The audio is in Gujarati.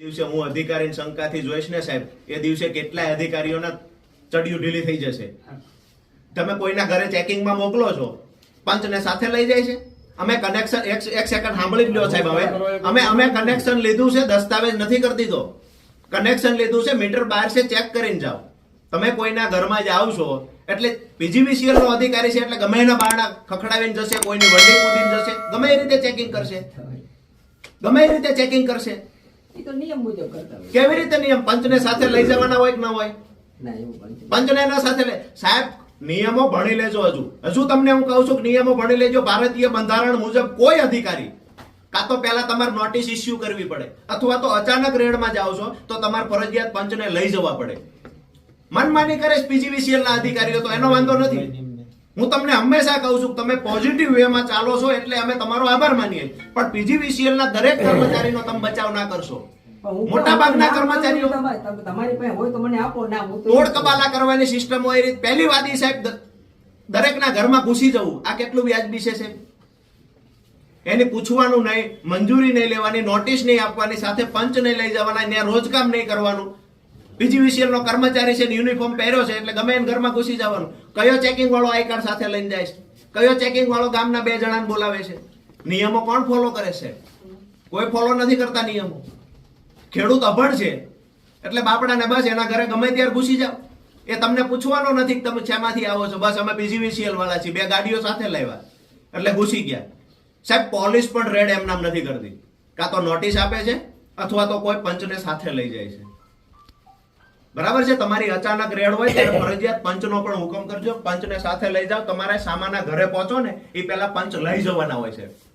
દિવસે હું અધિકારીની શંકાથી જોઈશ ને સાહેબ, એ દિવસે કેટલાય અધિકારીઓના ચડિયું ઢીલી થઈ જશે. તમે કોઈના ઘરે ચેકિંગમાં મોકલો છો? પંચને સાથે લઈ જાય છે? અમે કનેક્શન એક એક સેકન્ડ સાંભળી લ્યો સાહેબ હવે. અમે અમે કનેક્શન લીધું છે, દસ્તાવેજ નથી કરી દીધો. કનેક્શન લીધું છે મીટર બહાર છે ચેક કરીને જાઓ. તમે કોઈના ઘરમાં જાઓ છો એટલે પીજીવીસીએલ નો અધિકારી છે, એટલે ગમે એના બારણા ખખડાવીને જશે, કોઈની વડી કૂદીને જશે. ગમે એ રીતે ચેકિંગ કરશે. ગમે એ રીતે ચેકિંગ કરશે. એ તો નિયમ મુજબ કરતા હોય. કેવી રીતે નિયમ? પંચને સાથે લઈ જવાના હોય કે ના હોય? ના એવું પંચને ના સાથે લે સાહેબ નિયમો ભણી લેજો હજુ. હજુ તમને હું કહું છું કે નિયમો ભણી લેજો. ભારતીય બંધારણ મુજબ કોઈ અધિકારી કાં તો પહેલા તમારે નોટિસ ઇસ્યુ કરવી પડે અથવા તો અચાનક રેડમાં જાઓ છો તો તમારે ફરજિયાત પંચને લઈ જવા પડે. મનમાની કરે પીજીવીસીએલ ના અધિકારીઓ તો એનો વાંધો નથી. હું તમને હંમેશા કહું છું તમે પોઝિટિવ વેમાં ચાલો છો એટલે અમે તમારો આભાર માનીએ પણ પીજીવીસીએલ ના દરેક કર્મચારીનો તમે બચાવ ના કરશો. મોટા ભાગના કર્મચારીઓ તમારે- પાસે હોય તો મને આપો ના હું તોડ કબાલા કરવાની સિસ્ટમ હોય રીત. પહેલી વાદી સાહેબ દરેકના ઘરમાં ઘૂસી જવું. આ કેટલું વ્યાજબી છે સાહેબ? એને પૂછવાનું નહીં મંજૂરી નહીં લેવાની નોટિસ નહીં આપવાની સાથે પંચ નહીં લઈ જવાના ત્યાં રોજકામ નહીં કરવાનું. પીજીવીસીએલ નો કર્મચારી છે યુનિફોર્મ પહેર્યો છે એટલે ગમે એને ઘરમાં ઘૂસી જવાનું. કયો ચેકિંગ વાળો આઈ કાર્ડ સાથે લઈને જાય છે? કયો ચેકિંગ વાળો ગામના બે જણાને બોલાવે છે? નિયમો કોણ ફોલો કરે છે કોઈ ફોલો નથી કરતા નિયમો. ખેડૂત અભણ છે. એટલે બાપડાને બસ એના ઘરે ગમે ત્યારે ઘૂસી જાઓ. એ તમને પૂછવાનો નથી કે તમે શેમાંથી આવો છો. બસ અમે પીજીવીસીએલ વાળા છીએ. બે ગાડીઓ સાથે લાવ્યા. એટલે ઘૂસી ગયા. સાહેબ, પોલીસ પણ રેડ એમ નામ નથી કરતી. કાં તો નોટિસ આપે છે અથવા તો કોઈ પંચને સાથે લઈ જાય છે. બરાબર છે? તમારી અચાનક રેડ હોય ત્યારે ફરજિયાત પંચનો પણ હુકમ કરજો. પંચને સાથે લઈ જાઓ. તમારે સામાના ઘરે પહોંચો ને, એ પહેલા પંચ લઈ જવાના હોય છે.